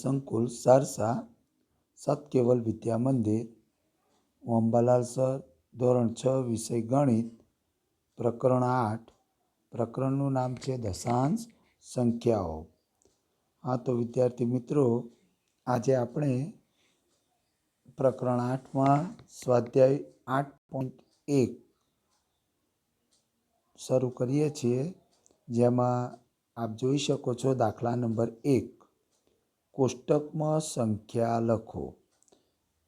સંકુલ, સારસા, સતકેવલ વિદ્યા મંદિર અંબાલાલ સર, ધોરણ છ, વિષય ગણિત, પ્રકરણ આઠ, પ્રકરણનું નામ છે દશાંશ સંખ્યાઓ. હા, તો વિદ્યાર્થી મિત્રો, આજે આપણે પ્રકરણ આઠમાં સ્વાધ્યાય આઠ પોઈન્ટ એક શરૂ કરીએ છીએ, જેમાં આપ જોઈ શકો છો દાખલા નંબર એક. કોષ્ટકમાં સંખ્યા લખો.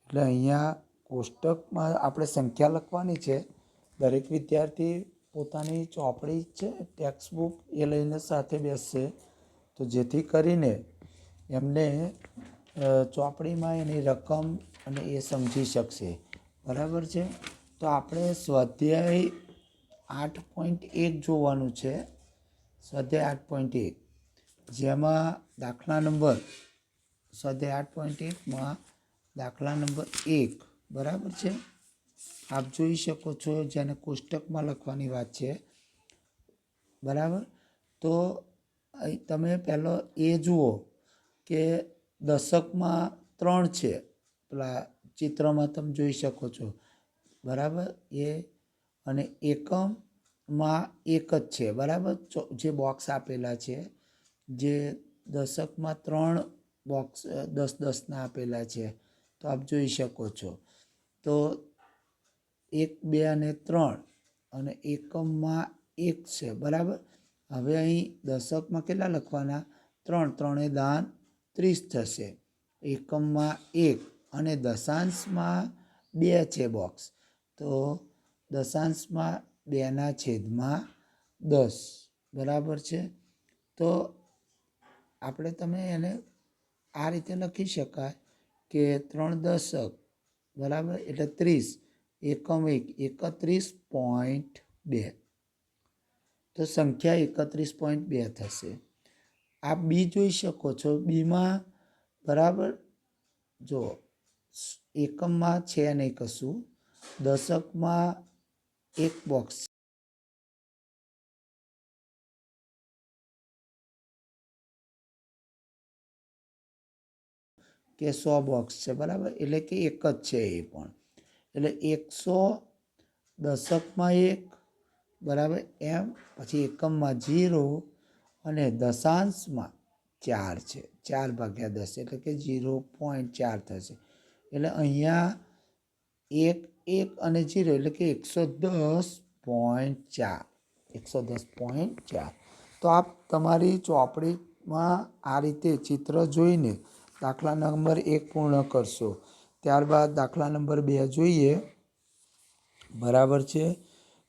એટલે અહીંયા કોષ્ટકમાં આપણે સંખ્યા લખવાની છે. દરેક વિદ્યાર્થી પોતાની ચોપડી છે ટેક્સ્ટબુક એ લઈને સાથે બેસશે. તો જેથી કરીને એમને ચોપડીમાં એની રકમ અને એ સમજી શકશે. બરાબર છે? તો આપણે સ્વાધ્યાય આઠ પોઈન્ટ એક જોવાનું છે. સ્વાધ્યાય આઠ પોઈન્ટ એક. જેમાં દાખલા નંબર સ્વાધ્યાય આઠ પોઈન્ટ એકમાં દાખલા નંબર એક. બરાબર છે? આપ જોઈ શકો છો જેને કોષ્ટકમાં લખવાની વાત છે. બરાબર? તો તમે પહેલો એ જુઓ કે દશકમાં ત્રણ છે. પેલા ચિત્રમાં તમે જોઈ શકો છો. બરાબર? એ અને એકમમાં એક જ છે. બરાબર? જે બોક્સ આપેલા છે. જે દશકમાં ત્રણ બોક્સ દસ દસના આપેલા છે. તો આપ જોઈ શકો છો. તો એક, બે અને ત્રણ અને એકમમાં એક છે. બરાબર? હવે અહીં દશકમાં કેટલા લખવાના? ત્રણ, ત્રણે દાન ત્રીસ થશે. એકમમાં એક અને દશાંશમાં બે છે બોક્સ તો દશાંશમાં બેના છેદમાં દસ. બરાબર છે? તો આપણે તમે એને આ રીતે લખી શકાય કે ત્રણ દશક, બરાબર? એટલે ત્રીસ, એકમ એક, એકત્રીસ પોઈન્ટ બે. તો સંખ્યા એકત્રીસ પોઈન્ટ બે થશે. આપ બી જોઈ શકો છો, બીમાં, બરાબર? જો, એકમમાં છે નહીં કશું, દશકમાં એક બોક્સ કે સો બોક્સ છે, બરાબર? એટલે કે એક જ છે એ પણ. એટલે એકસો દશકમાં એક, બરાબર? એમ પછી એકમમાં જીરો અને દશાંશમાં ચાર છે. ચાર ભાગ્યા દસ એટલે કે જીરો પોઈન્ટ ચાર થશે. એટલે અહીંયા એક એક અને જીરો એટલે કે એકસો દસ પોઈન્ટ ચાર. એકસો દસ પોઈન્ટ ચાર. તો આપ તમારી ચોપડીમાં આ રીતે ચિત્ર જોઈને દાખલા નંબર એક પૂર્ણ કરશો. ત્યારબાદ દાખલા નંબર બે જોઈએ. બરાબર છે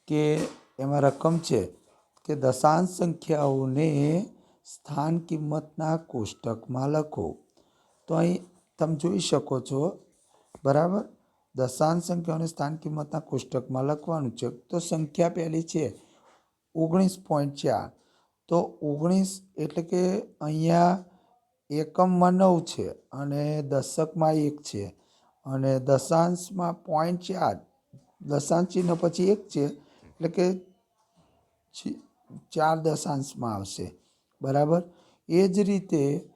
કે એમાં રકમ છે કે દશાંશ સંખ્યાઓને સ્થાન કિંમતના કોષ્ટકમાં લખો. તો અહીં તમે જોઈ શકો છો. બરાબર? દશાંશ સંખ્યાઓને સ્થાન કિંમતના કોષ્ટકમાં લખવાનું છે. તો સંખ્યા પહેલી છે ઓગણીસ પોઈન્ટ ચાર. તો ઓગણીસ એટલે કે અહીંયા એકમમાં નવ છે અને દશકમાં એક છે. અને દશાંશમાં પોઈન્ટ ચાર. દશાંશ ચિહ્ન પછી એક છે, એટલે કે ચાર દશાંશમાં આવશે. બરાબર? એ જ રીતે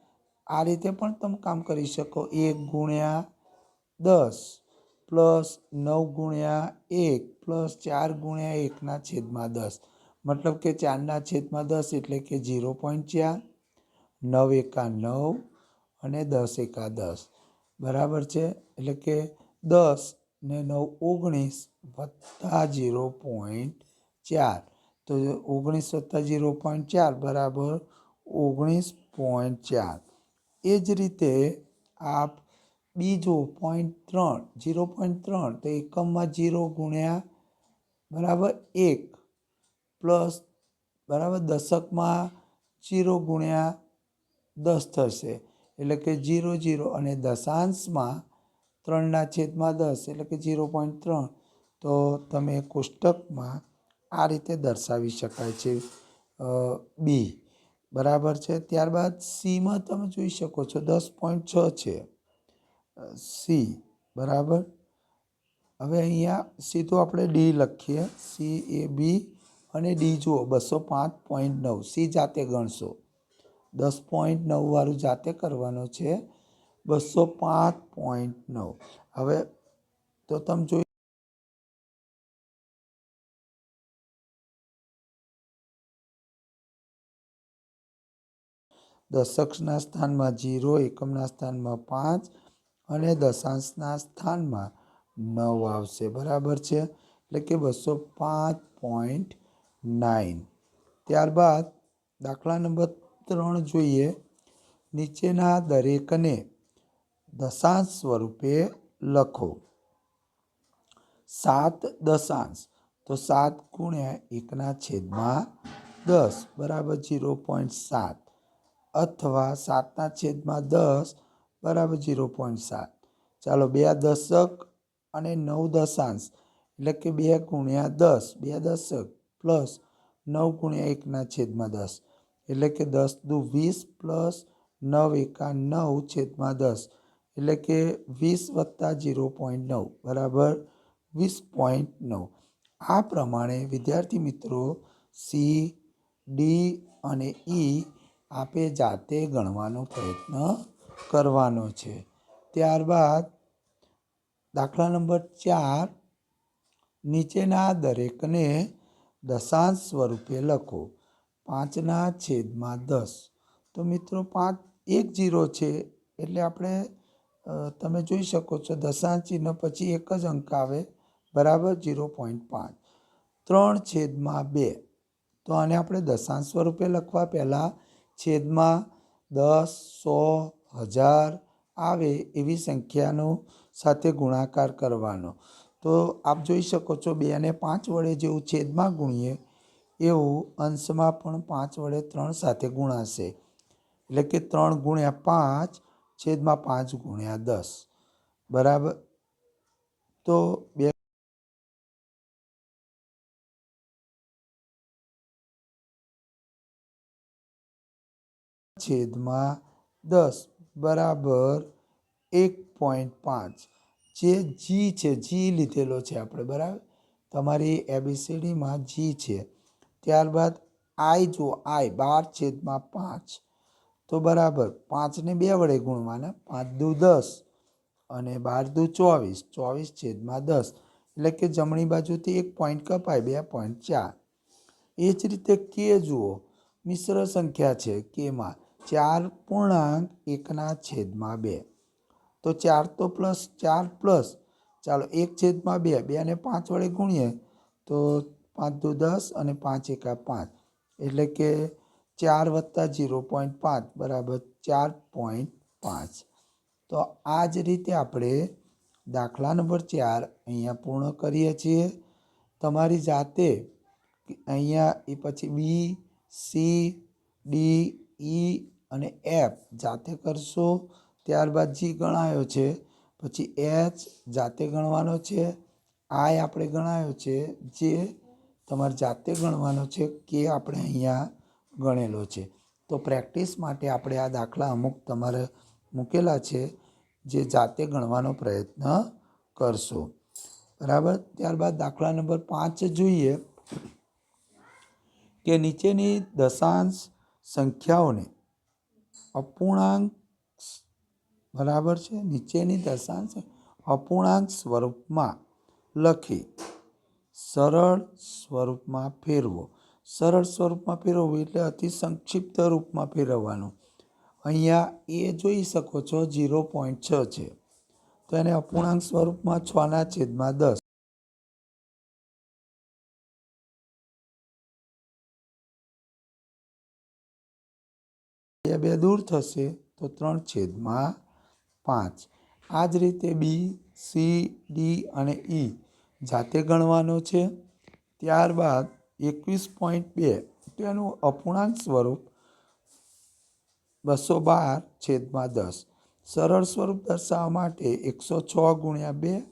આ રીતે પણ તમે કામ કરી શકો. એક ગુણ્યા દસ પ્લસ નવ ગુણ્યા એક પ્લસ ચાર ગુણ્યા એકના છેદમાં દસ. મતલબ કે ચારના છેદમાં દસ એટલે કે ઝીરો પોઈન્ટ ચાર. નવ એકા નવ અને દસ એકા દસ. બરાબર છે? એટલે કે દસ ને નવ ઓગણીસ વત્તા ઝીરો પોઈન્ટ ચાર. તો ઓગણીસ વત્તા ઝીરો પોઈન્ટ ચાર બરાબર ઓગણીસ પોઈન્ટ ચાર. એ જ રીતે આપ બીજો પોઈન્ટ ત્રણ, ઝીરો પોઈન્ટ ત્રણ, તો એકમમાં ઝીરો ગુણ્યા બરાબર એક પ્લસ બરાબર દશકમાં ઝીરો ગુણ્યા દસ થશે. એટલે કે ઝીરો ઝીરો અને દશાંશમાં ત્રણના છેદમાં દસ, એટલે કે ઝીરો પોઈન્ટ ત્રણ. તો તમે કોષ્ટકમાં આ રીતે દર્શાવી શકાય છે બી. બરાબર છે? ત્યારબાદ સીમાં તમે જોઈ શકો છો દસ પોઈન્ટ છ છે. સી. બરાબર? હવે અહીંયા સીધું આપણે ડી લખીએ. સી, એ, બી અને ડી જુઓ, બસો પાંચ પોઈન્ટ નવ. સી જાતે ગણશો. દસ પોઈન્ટ નવવાળું જાતે કરવાનું છે. બસો પાંચ પોઈન્ટ નવ. હવે તો તમે જોઈ દશકના સ્થાનમાં જીરો, એકમના સ્થાનમાં પાંચ અને દશાંશના સ્થાનમાં નવ આવશે. બરાબર છે? એટલે કે બસો પાંચ પોઈન્ટ નાઇન ત્યારબાદ દાખલા નંબર ત્રણ જોઈએ. નીચેના દરેકને દશાંશ સ્વરૂપે લખો. સાત દશાંશ. તો સાત ગુણ્યા એકના છેદમાં દસ. બરાબર જીરો પોઈન્ટ સાત. અથવા સાતના છેદમાં દસ, બરાબર જીરો પોઈન્ટ સાત. ચાલો બે દશક અને નવ દશાંશ. એટલે કે બે ગુણ્યા દસ. બે દશક પ્લસ નવ ગુણ્યા એકના છેદમાં દસ. એટલે કે દસ દુ વીસ પ્લસ નવ એકા નવ છેદમાં દસ. એટલે કે વીસ વત્તા જીરો પોઈન્ટ નવ, બરાબર? વીસ પોઈન્ટ નવ. આ પ્રમાણે વિદ્યાર્થી મિત્રો સી, ડી અને ઈ આપે જાતે ગણવાનો પ્રયત્ન કરવાનો છે. ત્યારબાદ દાખલા નંબર ચાર, નીચેના દરેકને દશાંશ સ્વરૂપે લખો. પાંચના છેદમાં દસ. તો મિત્રો પાંચ એક જીરો છે, એટલે આપણે તમે જોઈ શકો છો દશાંશ ચિહ્ન પછી એક જ અંક આવે, બરાબર જીરો પોઈન્ટ પાંચ. ત્રણ છેદમાં બે. તો આને આપણે દશાંશ સ્વરૂપે લખવા પહેલાં છેદમાં દસ, સો, હજાર આવે એવી સંખ્યાનો સાથે ગુણાકાર કરવાનો. તો આપ જોઈ શકો છો બે અને પાંચ વડે જેવું છેદમાં ગુણીએ એવું અંશમાં પણ પાંચ વડે ત્રણ સાથે ગુણાશે. એટલે કે ત્રણ ગુણ્યા પાંચ છેદમાં પાંચ ગુણ્યા દસ. બરાબર? તો બે છેદમાં દસ. બરાબર એક પોઈન્ટ પાંચ. જે જી છે, જી લીધેલો છે આપણે, બરાબર? તમારી એબીસીડીમાં જી છે. ત્યારબાદ આઈ જો આઈ, બાર છેદમાં પાંચ. તો બરાબર પાંચને બે વડે ગુણવાના પાંચ દુ દસ અને બાર દુ ચોવીસ. ચોવીસ છેદમાં દસ. એટલે કે જમણી બાજુથી એક પોઈન્ટ કપાય, બે પોઈન્ટ ચાર. એ જ રીતે કે જુઓ, મિશ્ર સંખ્યા છે કેમાં ચાર પૂર્ણાંક એકના છેદમાં બે. તો ચાર તો પ્લસ ચાર પ્લસ ચાલો એક છેદમાં બે બે અને પાંચ વડે ગુણીએ તો પાંચ દો દસ અને પાંચ એકા પાંચ. એટલે કે ચાર વત્તા જીરો પોઈન્ટ પાંચ બરાબર ચાર પોઈન્ટ પાંચ. તો આ જ રીતે આપણે દાખલા નંબર ચાર અહીંયા પૂર્ણ કરીએ છીએ. તમારી જાતે અહીંયા એ પછી બી, સી, ડી, ઈ અને એફ જાતે કરશો. ત્યારબાદ જી ગણાયો છે. પછી એચ જાતે ગણવાનો છે. આઈ આપણે ગણાયો છે. જે તમારે જાતે ગણવાનો છે કે આપણે અહીંયા ગણેલો છે. તો પ્રેક્ટિસ માટે આપણે આ દાખલા અમુક તમારે મૂકેલા છે જે જાતે ગણવાનો પ્રયત્ન કરશો. બરાબર? ત્યારબાદ દાખલા નંબર પાંચ જોઈએ કે નીચેની દશાંશ સંખ્યાઓને અપૂર્ણાંક બરાબર છે? નીચેની દશાંશ અપૂર્ણાંક સ્વરૂપમાં લખી સરળ સ્વરૂપમાં ફેરવો. સરળ સ્વરૂપમાં ફેરવવું એટલે અતિ સંક્ષિપ્ત રૂપમાં ફેરવવાનું. અહીંયા એ જોઈ શકો છો જીરો પોઈન્ટ છ છે. તો એને અપૂર્ણાંક સ્વરૂપમાં છના છેદમાં દસ. બે દૂર થશે તો ત્રણ છેદમાં પાંચ. આ જ રીતે બી, સી, ડી અને ઈ જાતે ગણવાનો છે. ત્યારબાદ એકવીસ પોઈન્ટ બે, તો એનું અપૂર્ણાંક સ્વરૂપ બસો બાર છેદમાં દસ. સરળ સ્વરૂપ દર્શાવવા માટે એકસો છ ગુણ્યા બે,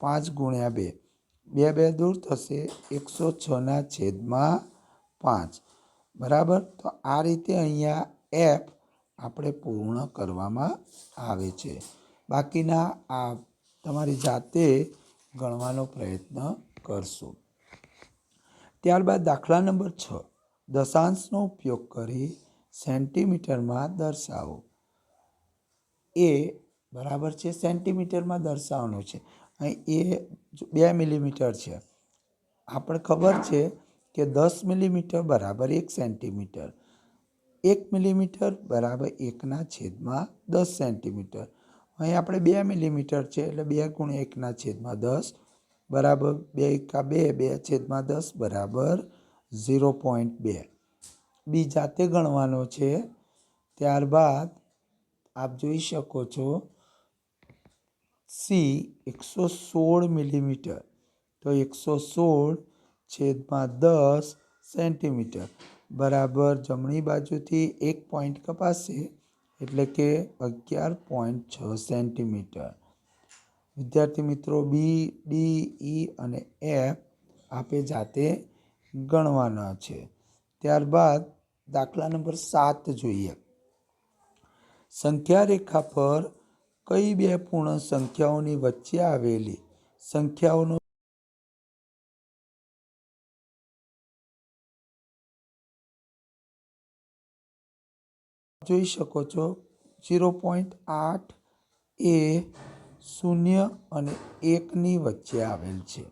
પાંચ ગુણ્યા બે. બે બે દૂર થશે એકસો છના છેદમાં પાંચ. બરાબર? તો આ રીતે અહીંયા એફ આપણે પૂર્ણ કરવામાં આવે છે. બાકીના આ તમારી જાતે ગણવાનો પ્રયત્ન કરશો. ત્યારબાદ દાખલા નંબર છ. દશાંશનો ઉપયોગ કરી સેન્ટીમીટરમાં દર્શાવો. એ બરાબર છે, સેન્ટીમીટરમાં દર્શાવવાનું છે. અહીં એ બે મિલીમીટર છે. આપણે ખબર છે કે દસ મિલીમીટર બરાબર એક સેન્ટીમીટર. એક મિલીમીટર બરાબર એકના છેદમાં દસ સેન્ટીમીટર. અહીં આપણે બે મિલીમીટર છે એટલે બે ગુણ્યા એકના છેદમાં દસ બરાબર બે એકા બે બે છેદમાં દસ બરાબર ઝીરો પોઈન્ટ બે. બી જાતે ગણવાનો છે. ત્યારબાદ આપ જોઈ શકો છો સી એકસો સોળ મિલીમીટર. તો એકસો સોળ છેદમાં દસ સેન્ટીમીટર. બરાબર જમણી બાજુથી એક પોઈન્ટ કપાશે. એટલે કે અગિયાર પોઈન્ટ છ સેન્ટીમીટર. વિદ્યાર્થી મિત્રો બી ડી ઈ અને એફ આપે જાતે ગણવાના છે. ત્યારબાદ દાખલા નંબર સાત જોઈએ. સંખ્યા રેખા પર કઈ બે પૂર્ણ સંખ્યાઓની વચ્ચે આવેલી સંખ્યાઓનો જોઈ શકો છો. ઝીરો પોઈન્ટ આઠ એ શૂન્ય અને એકની વચ્ચે આવેલ છે.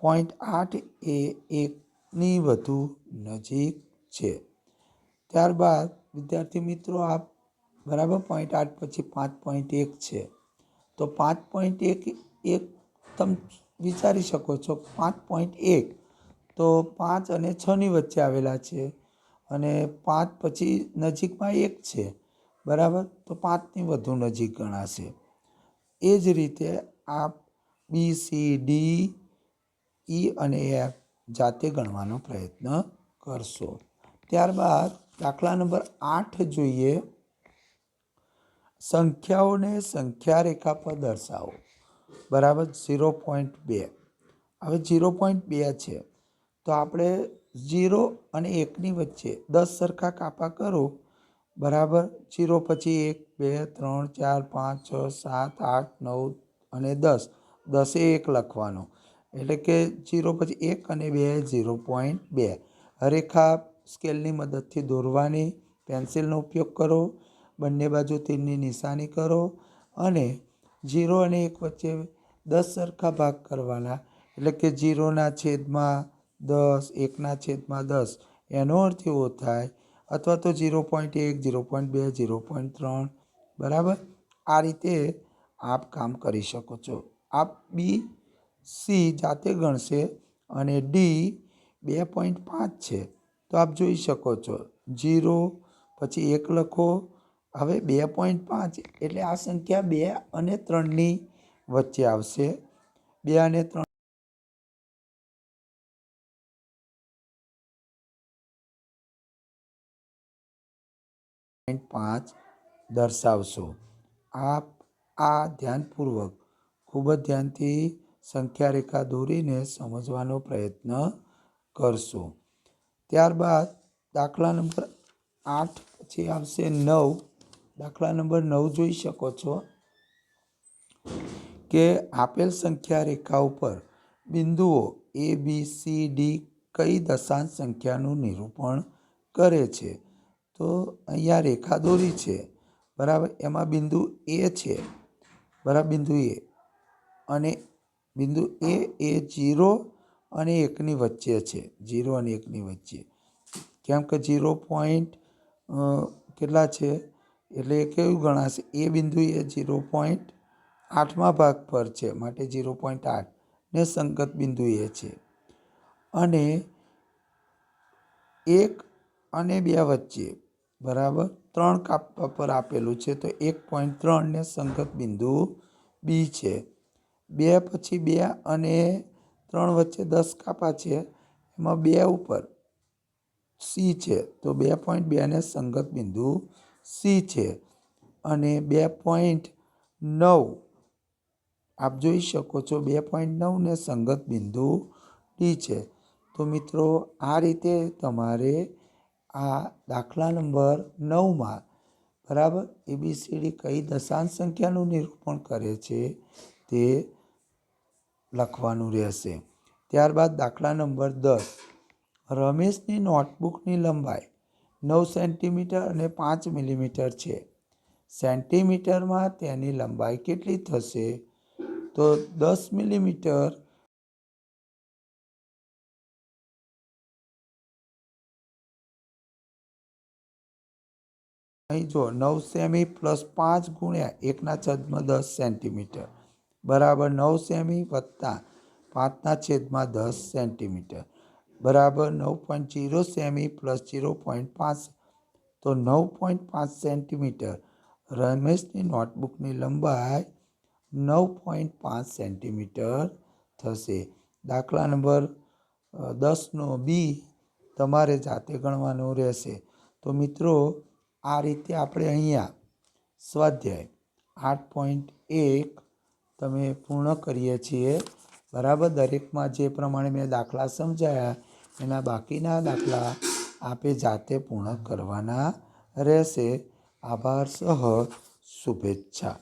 પોઈન્ટ આઠ એ એકની વધુ નજીક છે. ત્યારબાદ, વિદ્યાર્થી મિત્રો આપ બરાબર પોઈન્ટ આઠ પછી પાંચ પોઈન્ટ એક છે. તો પાંચ પોઈન્ટ એક એક તમે વિચારી શકો છો. પાંચ પોઈન્ટ એક તો પાંચ અને છની વચ્ચે આવેલા છે. અને પાંચ પછી નજીકમાં એક છે, બરાબર? તો પાંચની વધુ નજીક ગણાશે. એ જ રીતે આપ બી સી ડી ઈ અને એફ જાતે ગણવાનો પ્રયત્ન કરશો. ત્યારબાદ દાખલા નંબર આઠ જોઈએ. સંખ્યાઓને સંખ્યા રેખા પર દર્શાવો. બરાબર? ઝીરો પોઈન્ટ બે. હવે ઝીરો પોઈન્ટ બે છે. તો આપણે ઝીરો અને એકની વચ્ચે દસ સરખા કાપા કરો. બરાબર? ઝીરો પછી એક, બે, ત્રણ, ચાર, પાંચ, છ, સાત, આઠ, નવ અને દસ. દસે એક લખવાનો. એટલે કે ઝીરો પછી એક અને બે ઝીરો પોઈન્ટ બે. રેખા સ્કેલની મદદથી દોરવાની. પેન્સિલનો ઉપયોગ કરો. બંને બાજુ તીરની નિશાની કરો. અને ઝીરો અને એક વચ્ચે દસ સરખા ભાગ કરવાના. એટલે કે ઝીરોના છેદમાં દસ, એકના છેદમાં દસ. એનો અર્થ એવો થાય, અથવા તો ઝીરો પોઈન્ટ એક, ઝીરો પોઈન્ટ બે, ઝીરો પોઈન્ટ ત્રણ. બરાબર? આ રીતે આપ કામ કરી શકો છો. આપ બી, સી જાતે ગણશે અને ડી બે પોઈન્ટ પાંચ છે. તો આપ જોઈ શકો છો. જીરો પછી એક લખો. હવે બે પોઈન્ટ પાંચ, એટલે આ સંખ્યા બે અને ત્રણની વચ્ચે આવશે. બે અને ત્રણ પોઈન્ટ પાંચ દર્શાવશો. આપ આ ધ્યાનપૂર્વક ખૂબ જ ધ્યાનથી સંખ્યા રેખા દોરીને સમજવાનો પ્રયત્ન કરશો. ત્યારબાદ દાખલા નંબર આઠ પછી આવશે નવ. દાખલા નંબર નવ જોઈ શકો છો કે આપેલ સંખ્યા રેખા ઉપર બિંદુઓ એ બી સી ડી કઈ દશાંશ સંખ્યાનું નિરૂપણ કરે છે. તો અહીંયા રેખા દોરી છે. બરાબર? એમાં બિંદુ એ છે. બરાબર? બિંદુ એ. અને બિંદુ એ એ જીરો અને એકની વચ્ચે છે. જીરો અને એકની વચ્ચે. કેમ કે જીરો પોઈન્ટ કેટલા છે? એટલે એ કેવું ગણાશે? એ બિંદુ એ જીરો પોઈન્ટ આઠમા ભાગ પર છે. માટે જીરો પોઈન્ટ આઠ. ને સંગત બિંદુ એ છે. અને એક અને બે વચ્ચે. બરાબર? ત્રણ કાપવા પર આપેલું છે, તો એક પોઈન્ટ ત્રણને સંગત બિંદુ બી છે. બે પછી બે અને ત્રણ વચ્ચે દસ કાપા છે, એમાં બે ઉપર સી છે, તો બે પોઈન્ટ બેને સંગત બિંદુ સી છે. અને બે પોઈન્ટ નવ, આપ જોઈ શકો છો, બે પોઈન્ટ નવને સંગત બિંદુ ડી છે. તો મિત્રો, આ રીતે તમારે આ દાખલા નંબર નવમાં બરાબર એબીસીડી કઈ દશાંશ સંખ્યાનું નિરૂપણ કરે છે તે લખવાનું રહેશે. ત્યારબાદ દાખલા નંબર દસ. રમેશની નોટબુકની લંબાઈ નવ સેન્ટીમીટર અને પાંચ મિલીમીટર છે. સેન્ટીમીટરમાં તેની લંબાઈ કેટલી થશે? તો દસ મિલીમીટર અહીં જો નવ સેમી પ્લસ પાંચ ગુણ્યા એકના છેદમાં દસ સેન્ટીમીટર. બરાબર નવ સેમી વત્તા પાંચના છેદમાં દસ સેન્ટીમીટર. બરાબર નવ પોઈન્ટ જીરો સેમી પ્લસ જીરો પોઈન્ટ પાંચ. તો નવ પોઈન્ટ પાંચ સેન્ટીમીટર રમેશની નોટબુકની લંબાઈ નવ પોઈન્ટ પાંચ સેન્ટીમીટર થશે. દાખલા નંબર દસનો બી તમારે જાતે ગણવાનું રહેશે. તો મિત્રો આ રીતે આપણે અહીંયા સ્વાધ્યાય આઠ પોઈન્ટ એક તમે પૂર્ણ કરીએ છીએ. બરાબર, દરેકમાં જે પ્રમાણે મેં દાખલા સમજાયા, એના બાકીના દાખલા આપે જાતે પૂર્ણ કરવાના રહેશે. આભાર, સહ શુભેચ્છા.